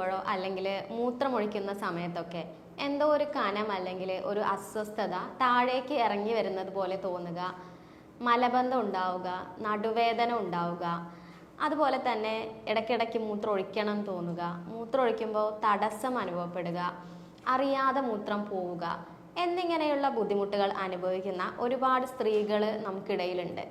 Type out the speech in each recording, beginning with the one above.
പോകുമ്പോഴോ അല്ലെങ്കിൽ മൂത്രമൊഴിക്കുന്ന സമയത്തൊക്കെ എന്തോ ഒരു കനം അല്ലെങ്കിൽ ഒരു അസ്വസ്ഥത താഴേക്ക് ഇറങ്ങി വരുന്നത് പോലെ തോന്നുക മലബന്ധം ഉണ്ടാവുക നടുവേദന ഉണ്ടാവുക അതുപോലെ തന്നെ ഇടയ്ക്കിടയ്ക്ക് മൂത്രം ഒഴിക്കണം തോന്നുക മൂത്രം ഒഴിക്കുമ്പോൾ തടസ്സം അനുഭവപ്പെടുക അറിയാതെ മൂത്രം പോവുക എന്നിങ്ങനെയുള്ള ബുദ്ധിമുട്ടുകൾ അനുഭവിക്കുന്ന ഒരുപാട് സ്ത്രീകൾ നമുക്കിടയിലുണ്ട്.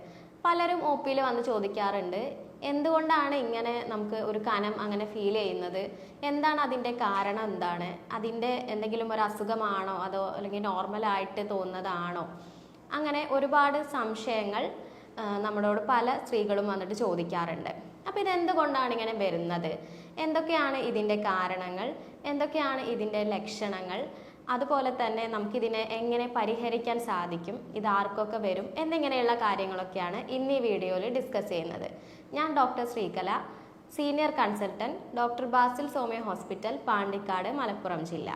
പലരും ഒ പിയിൽ വന്ന് ചോദിക്കാറുണ്ട്. എന്തുകൊണ്ടാണ് ഇങ്ങനെ നമുക്ക് ഒരു കനം അങ്ങനെ ഫീൽ ചെയ്യുന്നത്? എന്താണ് അതിന്റെ കാരണം എന്താണ്? അതിന്റെ എന്തെങ്കിലും ഒരു അസുഖമാണോ? അതോ അല്ലെങ്കിൽ നോർമലായിട്ട് തോന്നുന്നതാണോ? അങ്ങനെ ഒരുപാട് സംശയങ്ങൾ നമ്മളോട് പല സ്ത്രീകളും വന്നിട്ട് ചോദിക്കാറുണ്ട്. അപ്പോൾ ഇതെന്തുകൊണ്ടാണ് ഇങ്ങനെ വരുന്നത്? എന്തൊക്കെയാണ് ഇതിന്റെ കാരണങ്ങൾ? എന്തൊക്കെയാണ് ഇതിന്റെ ലക്ഷണങ്ങൾ? അതുപോലെ തന്നെ നമുക്കിതിനെ എങ്ങനെ പരിഹരിക്കാൻ സാധിക്കും ഇത് ആർക്കൊക്കെ വരും എന്നിങ്ങനെയുള്ള കാര്യങ്ങളൊക്കെയാണ് ഇന്ന് ഈ വീഡിയോയിൽ ഡിസ്കസ് ചെയ്യുന്നത്. ഞാൻ doctor Sreekala senior consultant doctor Basil Soumya hospital Pandikkad Malappuram ജില്ല.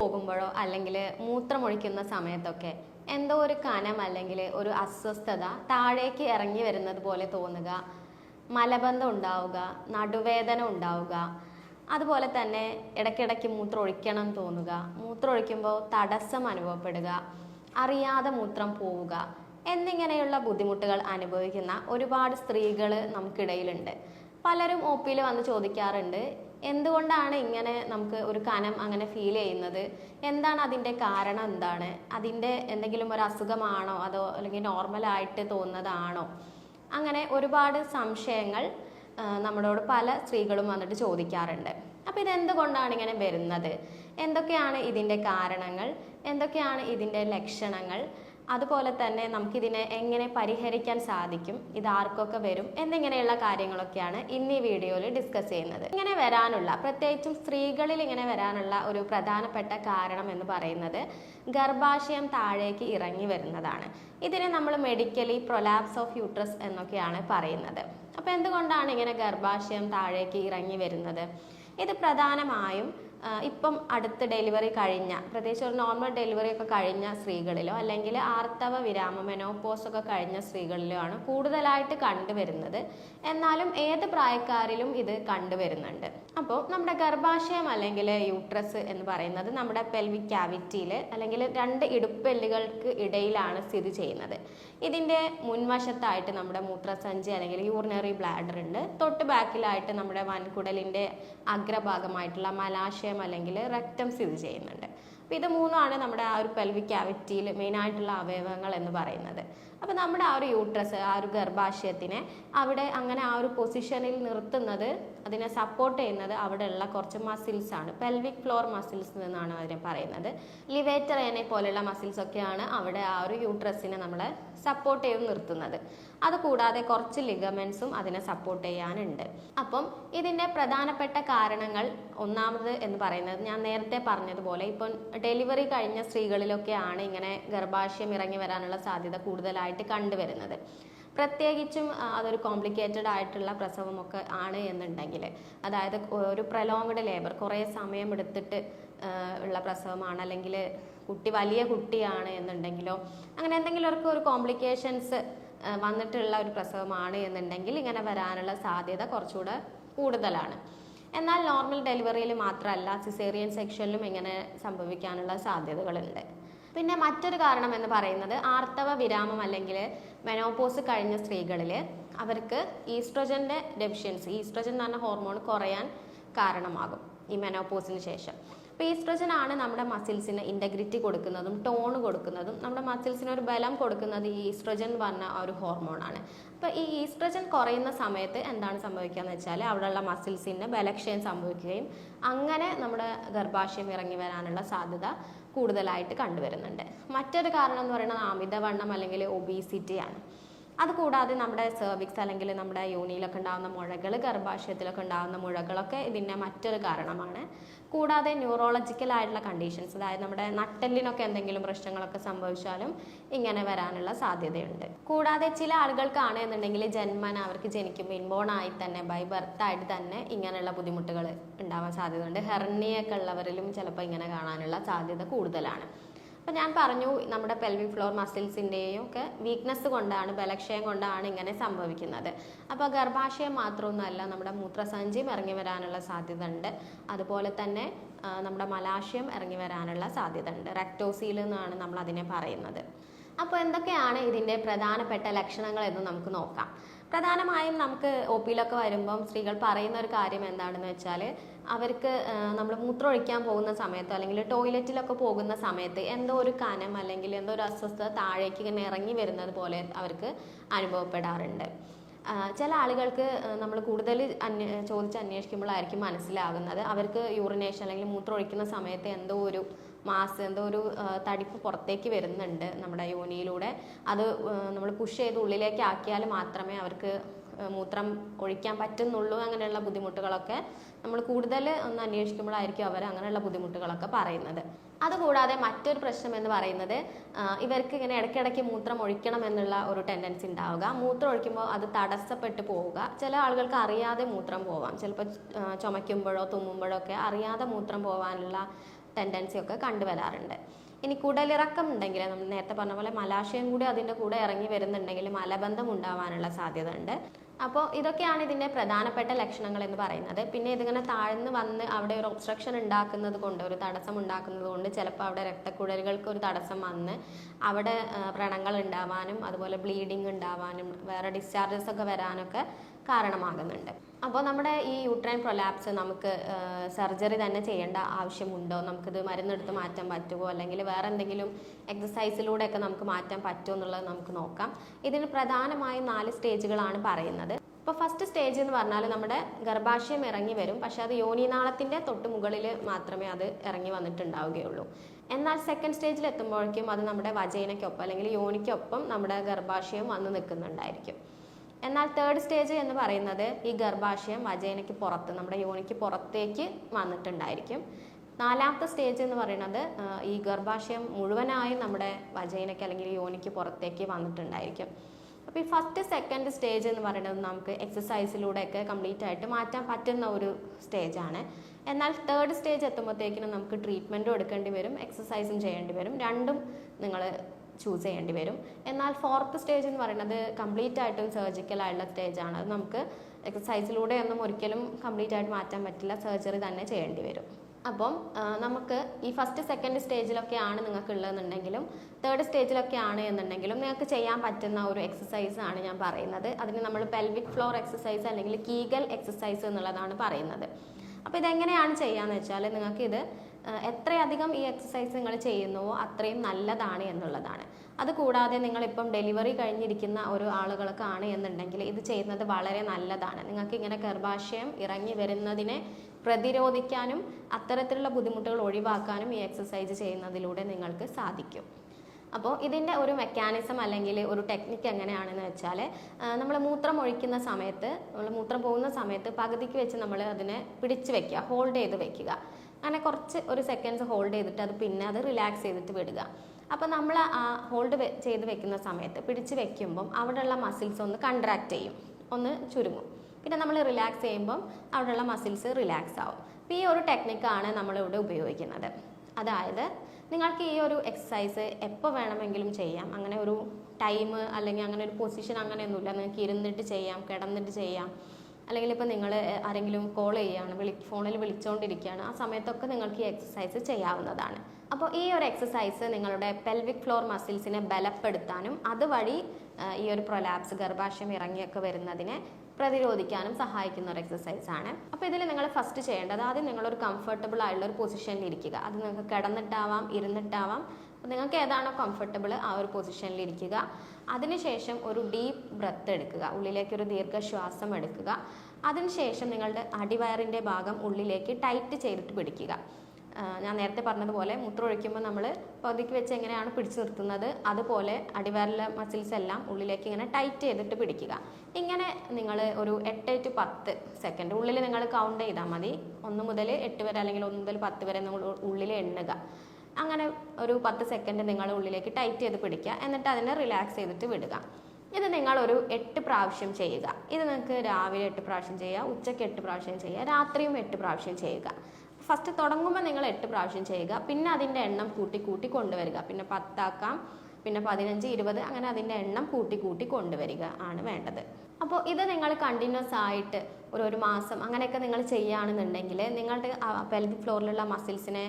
പോകുമ്പോഴോ അല്ലെങ്കിൽ മൂത്രമൊഴിക്കുന്ന സമയത്തൊക്കെ എന്തോ ഒരു കനം അല്ലെങ്കിൽ ഒരു അസ്വസ്ഥത താഴേക്ക് ഇറങ്ങി വരുന്നത് പോലെ തോന്നുക. മലബന്ധം ഉണ്ടാവുക നടുവേദന ഉണ്ടാവുക അതുപോലെ തന്നെ ഇടയ്ക്കിടയ്ക്ക് മൂത്രം ഒഴിക്കണം തോന്നുക. മൂത്രം ഒഴിക്കുമ്പോൾ തടസ്സം അനുഭവപ്പെടുക. അറിയാതെ മൂത്രം പോവുക. എന്നിങ്ങനെയുള്ള ബുദ്ധിമുട്ടുകൾ അനുഭവിക്കുന്ന ഒരുപാട് സ്ത്രീകൾ നമുക്കിടയിലുണ്ട്. പലരും ഒ പിയിൽ വന്ന് ചോദിക്കാറുണ്ട് എന്തുകൊണ്ടാണ് ഇങ്ങനെ നമുക്ക് ഒരു കനം അങ്ങനെ ഫീൽ ചെയ്യുന്നത്? എന്താണ് അതിന്റെ കാരണം എന്താണ്? അതിന്റെ എന്തെങ്കിലും ഒരു അസുഖമാണോ? അതോ അല്ലെങ്കിൽ നോർമലായിട്ട് തോന്നുന്നതാണോ? അങ്ങനെ ഒരുപാട് സംശയങ്ങൾ നമ്മളോട് പല സ്ത്രീകളും വന്നിട്ട് ചോദിക്കാറുണ്ട്. അപ്പോൾ ഇതെന്തുകൊണ്ടാണ് ഇങ്ങനെ വരുന്നത്? എന്തൊക്കെയാണ് ഇതിന്റെ കാരണങ്ങൾ? എന്തൊക്കെയാണ് ഇതിന്റെ ലക്ഷണങ്ങൾ? അതുപോലെ തന്നെ നമുക്കിതിനെ എങ്ങനെ പരിഹരിക്കാൻ സാധിക്കും ഇത് ആർക്കൊക്കെ വരും എന്നിങ്ങനെയുള്ള കാര്യങ്ങളൊക്കെയാണ് ഇന്ന് ഈ വീഡിയോയിൽ ഡിസ്കസ് ചെയ്യുന്നത്. ഇങ്ങനെ വരാനുള്ള പ്രത്യേകിച്ചും സ്ത്രീകളിൽ ഇങ്ങനെ വരാനുള്ള ഒരു പ്രധാനപ്പെട്ട കാരണം എന്ന് പറയുന്നത് ഗർഭാശയം താഴേക്ക് ഇറങ്ങി വരുന്നതാണ്. ഇതിനെ നമ്മൾ മെഡിക്കലി പ്രൊലാപ്സ് ഓഫ് യൂട്രസ് എന്നൊക്കെയാണ് പറയുന്നത്. അപ്പോൾ എന്തുകൊണ്ടാണ് ഇങ്ങനെ ഗർഭാശയം താഴേക്ക് ഇറങ്ങി വരുന്നത്? ഇത് പ്രധാനമായും ഇപ്പം അടുത്ത് ഡെലിവറി കഴിഞ്ഞ പ്രത്യേകിച്ച് ഒരു നോർമൽ ഡെലിവറി ഒക്കെ കഴിഞ്ഞ സ്ത്രീകളിലോ അല്ലെങ്കിൽ ആർത്തവ വിരാമ മെനോപോസ് ഒക്കെ കഴിഞ്ഞ സ്ത്രീകളിലോ ആണ് കൂടുതലായിട്ട് കണ്ടുവരുന്നത്. എന്നാലും ഏത് പ്രായക്കാരിലും ഇത് കണ്ടുവരുന്നുണ്ട്. അപ്പോൾ നമ്മുടെ ഗർഭാശയം അല്ലെങ്കിൽ യൂട്രസ് എന്ന് പറയുന്നത് നമ്മുടെ പെൽവിക് ക്യാവിറ്റിയിൽ അല്ലെങ്കിൽ രണ്ട് ഇടുപ്പെല്ലുകൾക്ക് ഇടയിലാണ് സ്ഥിതി ചെയ്യുന്നത്. ഇതിന്റെ മുൻവശത്തായിട്ട് നമ്മുടെ മൂത്രസഞ്ചി അല്ലെങ്കിൽ യൂറിനറി ബ്ലാഡർ ഉണ്ട്. തൊട്ട് ബാക്കിലായിട്ട് നമ്മുടെ വൻകുടലിന്റെ അഗ്രഭാഗമായിട്ടുള്ള മലാശയം അല്ലെങ്കിൽ റെക്റ്റം സ്ഥിതി ചെയ്യുന്നുണ്ട്. അപ്പോൾ ഇത് മൂന്നുമാണ് നമ്മുടെ ആ ഒരു പെൽവിക് ക്യാവിറ്റിയിൽ മെയിനായിട്ടുള്ള അവയവങ്ങൾ എന്ന് പറയുന്നത്. അപ്പോൾ നമ്മുടെ ആ ഒരു യൂട്രസ് ആ ഒരു ഗർഭാശയത്തിനെ അവിടെ അങ്ങനെ ആ ഒരു പൊസിഷനിൽ നിർത്തുന്നത് അതിനെ സപ്പോർട്ട് ചെയ്യുന്നത് അവിടെയുള്ള കുറച്ച് മസിൽസ് ആണ്. പെൽവിക് ഫ്ലോർ മസിൽസ് എന്നാണ് അതിനെ പറയുന്നത്. ലിവേറ്റർ ഏനെ പോലെയുള്ള മസിൽസ് ഒക്കെയാണ് അവിടെ ആ ഒരു യൂട്രസിനെ നമ്മൾ സപ്പോർട്ട് ചെയ്ത് നിർത്തുന്നത്. അതുകൂടാതെ കുറച്ച് ലിഗമെൻസും അതിനെ സപ്പോർട്ട് ചെയ്യാനുണ്ട്. അപ്പം ഇതിന്റെ പ്രധാനപ്പെട്ട കാരണങ്ങൾ ഒന്നാമത് എന്ന് പറയുന്നത് ഞാൻ നേരത്തെ പറഞ്ഞതുപോലെ ഇപ്പം ഡെലിവറി കഴിഞ്ഞ സ്ത്രീകളിലൊക്കെയാണ് ഇങ്ങനെ ഗർഭാശയം ഇറങ്ങി വരാനുള്ള സാധ്യത കൂടുതലായിട്ട് കണ്ടുവരുന്നത്. പ്രത്യേകിച്ചും അതൊരു കോംപ്ലിക്കേറ്റഡ് ആയിട്ടുള്ള പ്രസവമൊക്കെ ആണ് എന്നുണ്ടെങ്കിൽ. അതായത് ഒരു പ്രലോങ്ഡ് ലേബർ കുറേ സമയം എടുത്തിട്ട് ഉള്ള പ്രസവമാണ്. അല്ലെങ്കിൽ കുട്ടി വലിയ കുട്ടിയാണ് എന്നുണ്ടെങ്കിലോ അങ്ങനെ എന്തെങ്കിലുമൊക്കെ ഒരു കോംപ്ലിക്കേഷൻസ് വന്നിട്ടുള്ള ഒരു പ്രസവമാണ് എന്നുണ്ടെങ്കിൽ ഇങ്ങനെ വരാനുള്ള സാധ്യത കുറച്ചുകൂടെ കൂടുതലാണ്. എന്നാൽ നോർമൽ ഡെലിവറിയിൽ മാത്രമല്ല സിസേറിയൻ സെക്ഷനിലും ഇങ്ങനെ സംഭവിക്കാനുള്ള സാധ്യതകളുണ്ട്. പിന്നെ മറ്റൊരു കാരണം എന്ന് പറയുന്നത് ആർത്തവ വിരാമം അല്ലെങ്കിൽ മെനോപോസ് കഴിഞ്ഞ സ്ത്രീകളിൽ അവർക്ക് ഈസ്ട്രോജന്റെ ഡെഫിഷ്യൻസി ഈസ്ട്രോജൻ എന്ന് പറഞ്ഞ ഹോർമോൺ കുറയാൻ കാരണമാകും ഈ മെനോപോസിന് ശേഷം. അപ്പോൾ ഈസ്ട്രോജൻ ആണ് നമ്മുടെ മസിൽസിന് ഇന്റഗ്രിറ്റി കൊടുക്കുന്നതും ടോൺ കൊടുക്കുന്നതും നമ്മുടെ മസിൽസിന് ഒരു ബലം കൊടുക്കുന്നത് ഈ ഈസ്ട്രോജൻ പറഞ്ഞ ഒരു ഹോർമോണാണ് അപ്പോൾ ഈ ഈസ്ട്രോജൻ കുറയുന്ന സമയത്ത് എന്താണ് സംഭവിക്കുക എന്ന് വെച്ചാൽ അവിടെയുള്ള മസിൽസിന് ബലക്ഷയം സംഭവിക്കുകയും അങ്ങനെ നമ്മുടെ ഗർഭാശയം ഇറങ്ങി വരാനുള്ള സാധ്യത കൂടുതലായിട്ട് കണ്ടുവരുന്നുണ്ട്. മറ്റൊരു കാരണം എന്ന് പറയുന്നത് അമിതവണ്ണം അല്ലെങ്കിൽ ഒബീസിറ്റിയാണ് അതുകൂടാതെ നമ്മുടെ സെർവിക്സ് അല്ലെങ്കിൽ നമ്മുടെ യോനിയിലൊക്കെ ഉണ്ടാകുന്ന മുഴകൾ ഗർഭാശയത്തിലൊക്കെ ഉണ്ടാകുന്ന മുഴകളൊക്കെ ഇതിന്റെ മറ്റൊരു കാരണമാണ്. കൂടാതെ ന്യൂറോളജിക്കൽ ആയിട്ടുള്ള കണ്ടീഷൻസ് അതായത് നമ്മുടെ നട്ടെല്ലിനൊക്കെ എന്തെങ്കിലും പ്രശ്നങ്ങളൊക്കെ സംഭവിച്ചാലും ഇങ്ങനെ വരാനുള്ള സാധ്യതയുണ്ട്. കൂടാതെ ചില ആളുകൾക്കാണ് എന്നുണ്ടെങ്കിൽ ജന്മന അവർക്ക് ജനിക്കുമ്പോൾ ഇൻബോൺ ആയി തന്നെ ബൈ ബർത്ത് ആയിട്ട് തന്നെ ഇങ്ങനെയുള്ള ബുദ്ധിമുട്ടുകൾ ഉണ്ടാവാൻ സാധ്യതയുണ്ട്. ഹെർണിയൊക്കെ ഉള്ളവരിലും ചിലപ്പോൾ ഇങ്ങനെ കാണാനുള്ള സാധ്യത കൂടുതലാണ്. അപ്പോൾ ഞാൻ പറഞ്ഞു നമ്മുടെ പെൽവിക് ഫ്ലോർ മസിൽസിന്റെയും ഒക്കെ വീക്ക്നെസ് കൊണ്ടാണ് ബലക്ഷയം കൊണ്ടാണ് ഇങ്ങനെ സംഭവിക്കുന്നത്. അപ്പോൾ ഗർഭാശയം മാത്രമൊന്നുമല്ല നമ്മുടെ മൂത്രസഞ്ചിയും ഇറങ്ങി വരാനുള്ള സാധ്യത ഉണ്ട് അതുപോലെ തന്നെ നമ്മുടെ മലാശയം ഇറങ്ങി വരാനുള്ള സാധ്യത ഉണ്ട് റെക്ടോസീൽ എന്നാണ് നമ്മൾ അതിനെ പറയുന്നത്. അപ്പോൾ എന്തൊക്കെയാണ് ഇതിന്റെ പ്രധാനപ്പെട്ട ലക്ഷണങ്ങൾ എന്ന് നമുക്ക് നോക്കാം. പ്രധാനമായും നമുക്ക് ഒ പിയിലൊക്കെ വരുമ്പം സ്ത്രീകൾ പറയുന്ന ഒരു കാര്യം എന്താണെന്ന് വെച്ചാൽ അവർക്ക് നമ്മൾ മൂത്രമൊഴിക്കാൻ പോകുന്ന സമയത്ത് അല്ലെങ്കിൽ ടോയ്ലറ്റിലൊക്കെ പോകുന്ന സമയത്ത് എന്തോ ഒരു കനം അല്ലെങ്കിൽ എന്തോ ഒരു അസ്വസ്ഥത താഴേക്ക് ഇങ്ങനെ ഇറങ്ങി വരുന്നത് പോലെ അവർക്ക് അനുഭവപ്പെടാറുണ്ട്. ചില ആളുകൾക്ക് നമ്മൾ കൂടുതൽ അന്വേ ചോദിച്ച് അന്വേഷിക്കുമ്പോഴായിരിക്കും മനസ്സിലാകുന്നത്. അവർക്ക് യൂറിനേഷൻ അല്ലെങ്കിൽ മൂത്രം ഒഴിക്കുന്ന സമയത്ത് എന്തോ ഒരു മാസ് എന്തോ ഒരു തടിപ്പ് പുറത്തേക്ക് വരുന്നുണ്ട് നമ്മുടെ യോനിയിലൂടെ. അത് നമ്മൾ പുഷ് ചെയ്ത് ഉള്ളിലേക്ക് ആക്കിയാൽ മാത്രമേ അവർക്ക് മൂത്രം ഒഴിക്കാൻ പറ്റുന്നുള്ളൂ അങ്ങനെയുള്ള ബുദ്ധിമുട്ടുകളൊക്കെ നമ്മൾ കൂടുതൽ ഒന്ന് അന്വേഷിക്കുമ്പോഴായിരിക്കും അവർ അങ്ങനെയുള്ള ബുദ്ധിമുട്ടുകളൊക്കെ പറയുന്നത്. അതുകൂടാതെ മറ്റൊരു പ്രശ്നം എന്ന് പറയുന്നത് ഇവർക്ക് ഇങ്ങനെ ഇടയ്ക്കിടയ്ക്ക് മൂത്രം ഒഴിക്കണം എന്നുള്ള ഒരു ടെൻഡൻസി ഉണ്ടാവുക. മൂത്രം ഒഴിക്കുമ്പോൾ അത് തടസ്സപ്പെട്ട് പോവുക. ചില ആളുകൾക്ക് അറിയാതെ മൂത്രം പോവാം. ചിലപ്പോൾ ചുമയ്ക്കുമ്പോഴോ തുമ്മുമ്പോഴോ ഒക്കെ അറിയാതെ മൂത്രം പോവാനുള്ള ടെൻഡൻസി ഒക്കെ കണ്ടുവരാറുണ്ട്. ഇനി കുടലിറക്കം ഉണ്ടെങ്കിൽ നമ്മൾ നേരത്തെ പറഞ്ഞ പോലെ മലാശയം കൂടി അതിന്റെ കൂടെ ഇറങ്ങി വരുന്നുണ്ടെങ്കിൽ മലബന്ധം ഉണ്ടാവാനുള്ള സാധ്യത ഉണ്ട് അപ്പോൾ ഇതൊക്കെയാണ് ഇതിന്റെ പ്രധാനപ്പെട്ട ലക്ഷണങ്ങൾ എന്ന് പറയുന്നത്. പിന്നെ ഇതിങ്ങനെ താഴ്ന്നു വന്ന് അവിടെ ഒരു ഒബ്സ്ട്രക്ഷൻ ഉണ്ടാക്കുന്നത് കൊണ്ട് ഒരു തടസ്സം ഉണ്ടാക്കുന്നത് കൊണ്ട് ചിലപ്പോൾ അവിടെ രക്തക്കുഴലുകൾക്ക് ഒരു തടസ്സം വന്ന് അവിടെ വ്രണങ്ങൾ ഉണ്ടാവാനും അതുപോലെ ബ്ലീഡിങ് ഉണ്ടാവാനും വേറെ ഡിസ്ചാർജസ് ഒക്കെ വരാനൊക്കെ കാരണമാകുന്നുണ്ട്. അപ്പോൾ നമ്മുടെ ഈ യൂട്രൈൻ പ്രൊലാപ്സ് നമുക്ക് സർജറി തന്നെ ചെയ്യേണ്ട ആവശ്യമുണ്ടോ? നമുക്കിത് മരുന്നെടുത്ത് മാറ്റാൻ പറ്റുമോ? അല്ലെങ്കിൽ വേറെ എന്തെങ്കിലും എക്സസൈസിലൂടെയൊക്കെ നമുക്ക് മാറ്റാൻ പറ്റുമോ എന്നുള്ളത് നമുക്ക് നോക്കാം. ഇതിന് പ്രധാനമായും നാല് സ്റ്റേജുകളാണ് പറയുന്നത്. ഇപ്പോൾ ഫസ്റ്റ് സ്റ്റേജ് എന്ന് പറഞ്ഞാൽ നമ്മുടെ ഗർഭാശയം ഇറങ്ങി വരും. പക്ഷെ അത് യോനിനാളത്തിന്റെ തൊട്ട് മുകളിൽ മാത്രമേ അത് ഇറങ്ങി വന്നിട്ടുണ്ടാവുകയുള്ളൂ. എന്നാൽ സെക്കൻഡ് സ്റ്റേജിൽ എത്തുമ്പോഴേക്കും അത് നമ്മുടെ വജൈനയ്ക്കൊപ്പം അല്ലെങ്കിൽ യോനിക്കൊപ്പം നമ്മുടെ ഗർഭാശയം വന്ന് നിൽക്കുന്നുണ്ടായിരിക്കും. എന്നാൽ തേർഡ് സ്റ്റേജ് എന്ന് പറയുന്നത് ഈ ഗർഭാശയം വജേനയ്ക്ക് പുറത്ത് നമ്മുടെ യോനിക്ക് പുറത്തേക്ക് വന്നിട്ടുണ്ടായിരിക്കും. നാലാമത്തെ സ്റ്റേജ് എന്ന് പറയുന്നത് ഈ ഗർഭാശയം മുഴുവനായും നമ്മുടെ വജൈനയ്ക്ക് അല്ലെങ്കിൽ യോനിക്ക് പുറത്തേക്ക് വന്നിട്ടുണ്ടായിരിക്കും. അപ്പോൾ ഈ ഫസ്റ്റ് സെക്കൻഡ് സ്റ്റേജ് എന്ന് പറയുന്നത് നമുക്ക് എക്സസൈസിലൂടെയൊക്കെ കംപ്ലീറ്റ് ആയിട്ട് മാറ്റാൻ പറ്റുന്ന ഒരു സ്റ്റേജാണ് എന്നാൽ തേർഡ് സ്റ്റേജ് എത്തുമ്പോഴത്തേക്കിനും നമുക്ക് ട്രീറ്റ്മെന്റും എടുക്കേണ്ടി വരും എക്സസൈസും ചെയ്യേണ്ടി വരും. രണ്ടും നിങ്ങൾ ചൂസ് ചെയ്യേണ്ടി വരും. എന്നാൽ ഫോർത്ത് സ്റ്റേജ് എന്ന് പറയുന്നത് കംപ്ലീറ്റ് ആയിട്ടും സർജിക്കൽ ആയിട്ടുള്ള സ്റ്റേജ് ആണ്. അത് നമുക്ക് എക്സസൈസിലൂടെ ഒന്നും ഒരിക്കലും കംപ്ലീറ്റ് ആയിട്ട് മാറ്റാൻ പറ്റില്ല. സർജറി തന്നെ ചെയ്യേണ്ടി വരും. അപ്പം നമുക്ക് ഈ ഫസ്റ്റ് സെക്കൻഡ് സ്റ്റേജിലൊക്കെ ആണ് നിങ്ങൾക്ക് ഉള്ളതെന്നുണ്ടെങ്കിലും തേർഡ് സ്റ്റേജിലൊക്കെ ആണ് എന്നുണ്ടെങ്കിലും നിങ്ങൾക്ക് ചെയ്യാൻ പറ്റുന്ന ഒരു എക്സസൈസ് ആണ് ഞാൻ പറയുന്നത്. അതിന് നമ്മൾ പെൽവിക് ഫ്ലോർ എക്സസൈസ് അല്ലെങ്കിൽ കീഗൽ എക്സസൈസ് എന്നുള്ളതാണ് പറയുന്നത്. അപ്പോൾ ഇതെങ്ങനെയാണ് ചെയ്യാന്ന് വെച്ചാൽ നിങ്ങൾക്ക് ഇത് എത്രയധികം ഈ എക്സസൈസ് നിങ്ങൾ ചെയ്യുന്നുവോ അത്രയും നല്ലതാണ് എന്നുള്ളതാണ്. അതുകൂടാതെ നിങ്ങളിപ്പം ഡെലിവറി കഴിഞ്ഞിരിക്കുന്ന ഒരു ആളുകൾക്കാണ് എന്നുണ്ടെങ്കിൽ ഇത് ചെയ്യുന്നത് വളരെ നല്ലതാണ്. നിങ്ങൾക്ക് ഇങ്ങനെ ഗർഭാശയം ഇറങ്ങി വരുന്നതിനെ പ്രതിരോധിക്കാനും അത്തരത്തിലുള്ള ബുദ്ധിമുട്ടുകൾ ഒഴിവാക്കാനും ഈ എക്സസൈസ് ചെയ്യുന്നതിലൂടെ നിങ്ങൾക്ക് സാധിക്കും. അപ്പോൾ ഇതിന്റെ ഒരു മെക്കാനിസം അല്ലെങ്കിൽ ഒരു ടെക്നിക്ക് എങ്ങനെയാണെന്ന് വെച്ചാൽ നമ്മൾ മൂത്രം ഒഴിക്കുന്ന സമയത്ത് നമ്മൾ മൂത്രം പോകുന്ന സമയത്ത് പകുതിക്ക് വെച്ച് നമ്മൾ അതിനെ പിടിച്ചു വെക്കുക ഹോൾഡ് ചെയ്ത് വെക്കുക. അങ്ങനെ കുറച്ച് ഒരു സെക്കൻഡ്സ് ഹോൾഡ് ചെയ്തിട്ട് അത് പിന്നെ അത് റിലാക്സ് ചെയ്തിട്ട് വിടുക. അപ്പോൾ നമ്മൾ ആ ഹോൾഡ് ചെയ്ത് വെക്കുന്ന സമയത്ത് പിടിച്ച് വെക്കുമ്പം അവിടെയുള്ള മസിൽസ് ഒന്ന് കൺട്രാക്ട് ചെയ്യും. ഒന്ന് ചുരുങ്ങും. പിന്നെ നമ്മൾ റിലാക്സ് ചെയ്യുമ്പം അവിടെയുള്ള മസിൽസ് റിലാക്സ് ആവും. അപ്പോൾ ഈ ഒരു ടെക്നിക്കാണ് നമ്മളിവിടെ ഉപയോഗിക്കുന്നത്. അതായത് നിങ്ങൾക്ക് ഈ ഒരു എക്സസൈസ് എപ്പോൾ വേണമെങ്കിലും ചെയ്യാം. അങ്ങനെ ഒരു ടൈം അല്ലെങ്കിൽ അങ്ങനെ ഒരു പൊസിഷൻ അങ്ങനെയൊന്നുമില്ല. നിങ്ങൾക്ക് ഇരുന്നിട്ട് ചെയ്യാം കിടന്നിട്ട് ചെയ്യാം. അല്ലെങ്കിൽ ഇപ്പോൾ നിങ്ങൾ ആരെങ്കിലും കോൾ ചെയ്യുകയാണ് വിളി ഫോണിൽ വിളിച്ചുകൊണ്ടിരിക്കുകയാണ് ആ സമയത്തൊക്കെ നിങ്ങൾക്ക് ഈ എക്സസൈസ് ചെയ്യാവുന്നതാണ്. അപ്പോൾ ഈ ഒരു എക്സസൈസ് നിങ്ങളുടെ പെൽവിക് ഫ്ലോർ മസിൽസിനെ ബലപ്പെടുത്താനും അതുവഴി ഈ ഒരു പ്രൊലാപ്സ് ഗർഭാശയം ഇറങ്ങിയൊക്കെ വരുന്നതിനെ പ്രതിരോധിക്കാനും സഹായിക്കുന്ന ഒരു എക്സസൈസ് ആണ്. അപ്പോൾ ഇതിൽ നിങ്ങൾ ഫസ്റ്റ് ചെയ്യേണ്ടത് ആദ്യം നിങ്ങളൊരു കംഫർട്ടബിൾ ആയിട്ടുള്ള ഒരു പൊസിഷനിൽ ഇരിക്കുക. അത് നിങ്ങൾക്ക് കിടന്നിട്ടാവാം ഇരുന്നിട്ടാവാം നിങ്ങൾക്ക് ഏതാണോ കംഫർട്ടബിൾ ആ ഒരു പൊസിഷനിൽ ഇരിക്കുക. അതിനുശേഷം ഒരു ഡീപ്പ് ബ്രത്ത് എടുക്കുക. ഉള്ളിലേക്ക് ഒരു ദീർഘശ്വാസം എടുക്കുക. അതിനുശേഷം നിങ്ങളുടെ അടിവയറിന്റെ ഭാഗം ഉള്ളിലേക്ക് ടൈറ്റ് ചെയ്തിട്ട് പിടിക്കുക. ഞാൻ നേരത്തെ പറഞ്ഞതുപോലെ മൂത്രം ഒഴിക്കുമ്പോൾ നമ്മൾ പകുതിക്ക് വെച്ച് എങ്ങനെയാണ് പിടിച്ചു നിർത്തുന്നത്? അതുപോലെ അടിവയറിലെ മസിൽസ് എല്ലാം ഉള്ളിലേക്ക് ഇങ്ങനെ ടൈറ്റ് ചെയ്തിട്ട് പിടിക്കുക. ഇങ്ങനെ നിങ്ങൾ ഒരു എട്ട് ടു പത്ത് സെക്കൻഡ് ഉള്ളിൽ നിങ്ങൾ കൗണ്ട് ചെയ്താൽ മതി. ഒന്ന് മുതൽ എട്ട് വരെ അല്ലെങ്കിൽ ഒന്ന് മുതൽ പത്ത് വരെ നിങ്ങൾ ഉള്ളിൽ എണ്ണുക. അങ്ങനെ ഒരു പത്ത് സെക്കൻഡ് നിങ്ങൾ ഉള്ളിലേക്ക് ടൈറ്റ് ചെയ്ത് പിടിക്കുക. എന്നിട്ട് അതിനെ റിലാക്സ് ചെയ്തിട്ട് വിടുക. ഇത് നിങ്ങൾ ഒരു എട്ട് പ്രാവശ്യം ചെയ്യുക. ഇത് നിങ്ങൾക്ക് രാവിലെ എട്ട് പ്രാവശ്യം ചെയ്യുക ഉച്ചയ്ക്ക് എട്ട് പ്രാവശ്യം ചെയ്യുക രാത്രിയും എട്ട് പ്രാവശ്യം ചെയ്യുക. ഫസ്റ്റ് തുടങ്ങുമ്പോൾ നിങ്ങൾ എട്ട് പ്രാവശ്യം ചെയ്യുക. പിന്നെ അതിന്റെ എണ്ണം കൂട്ടി കൂട്ടി കൊണ്ടുവരിക. പിന്നെ പത്താക്കാം പിന്നെ പതിനഞ്ച് ഇരുപത് അങ്ങനെ അതിന്റെ എണ്ണം കൂട്ടി കൂട്ടി കൊണ്ടുവരിക ആണ് വേണ്ടത്. അപ്പോൾ ഇത് നിങ്ങൾ കണ്ടിന്യൂസ് ആയിട്ട് ഒരു ഒരു മാസം അങ്ങനെയൊക്കെ നിങ്ങൾ ചെയ്യുകയാണെന്നുണ്ടെങ്കിൽ നിങ്ങളുടെ പെൽവിക് ഫ്ലോറിലുള്ള മസിൽസിനെ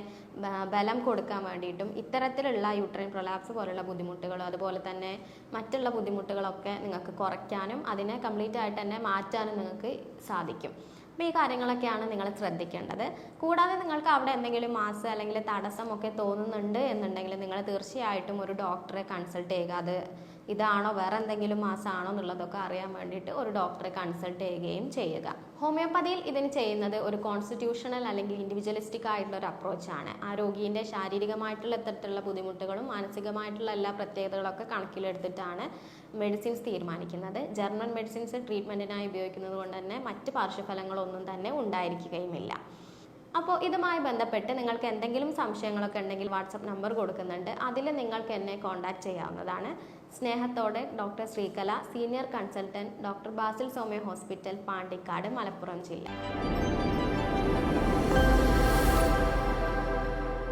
ബലം കൊടുക്കാൻ വേണ്ടിയിട്ടും ഇത്തരത്തിലുള്ള യൂട്രൈൻ പ്രൊലാപ്സ് പോലുള്ള ബുദ്ധിമുട്ടുകൾ അതുപോലെ തന്നെ മറ്റുള്ള ബുദ്ധിമുട്ടുകളൊക്കെ നിങ്ങൾക്ക് കുറയ്ക്കാനും അതിനെ കംപ്ലീറ്റ് ആയിട്ട് തന്നെ മാറ്റാനും നിങ്ങൾക്ക് സാധിക്കും. അപ്പോൾ ഈ കാര്യങ്ങളൊക്കെയാണ് നിങ്ങൾ ശ്രദ്ധിക്കേണ്ടത്. കൂടാതെ നിങ്ങൾക്ക് അവിടെ എന്തെങ്കിലും മാസം അല്ലെങ്കിൽ തടസ്സമൊക്കെ തോന്നുന്നുണ്ട് എന്നുണ്ടെങ്കിൽ നിങ്ങൾ തീർച്ചയായിട്ടും ഒരു ഡോക്ടറെ കൺസൾട്ട് ചെയ്യുക. അത് ഇതാണോ വേറെ എന്തെങ്കിലും മാസമാണോ എന്നുള്ളതൊക്കെ അറിയാൻ വേണ്ടിയിട്ട് ഒരു ഡോക്ടറെ കൺസൾട്ട് ചെയ്യുകയും ചെയ്യുക. ഹോമിയോപ്പതിയിൽ ഇതിന് ചെയ്യുന്നത് ഒരു കോൺസ്റ്റിറ്റ്യൂഷണൽ അല്ലെങ്കിൽ ഇൻഡിവിജ്വലിസ്റ്റിക് ആയിട്ടുള്ള ഒരു അപ്രോച്ചാണ് ആ രോഗീന്റെ ശാരീരികമായിട്ടുള്ള ഇത്തരത്തിലുള്ള ബുദ്ധിമുട്ടുകളും മാനസികമായിട്ടുള്ള എല്ലാ പ്രത്യേകതകളൊക്കെ കണക്കിലെടുത്തിട്ടാണ് മെഡിസിൻസ് തീരുമാനിക്കുന്നത്. ജർമ്മൻ മെഡിസിൻസ് ട്രീറ്റ്മെന്റിനായി ഉപയോഗിക്കുന്നത് കൊണ്ട് തന്നെ മറ്റ് പാർശ്വഫലങ്ങളൊന്നും തന്നെ ഉണ്ടായിരിക്കുകയുമില്ല. അപ്പോൾ ഇതുമായി ബന്ധപ്പെട്ട് നിങ്ങൾക്ക് എന്തെങ്കിലും സംശയങ്ങളൊക്കെ ഉണ്ടെങ്കിൽ വാട്സപ്പ് നമ്പർ കൊടുക്കുന്നുണ്ട്. അതിൽ നിങ്ങൾക്ക് എന്നെ കോൺടാക്ട് ചെയ്യാവുന്നതാണ്. സ്നേഹത്തോടെ doctor Sreekala senior consultant doctor Basil Soumya hospital Pandikkad Malappuram ജില്ല.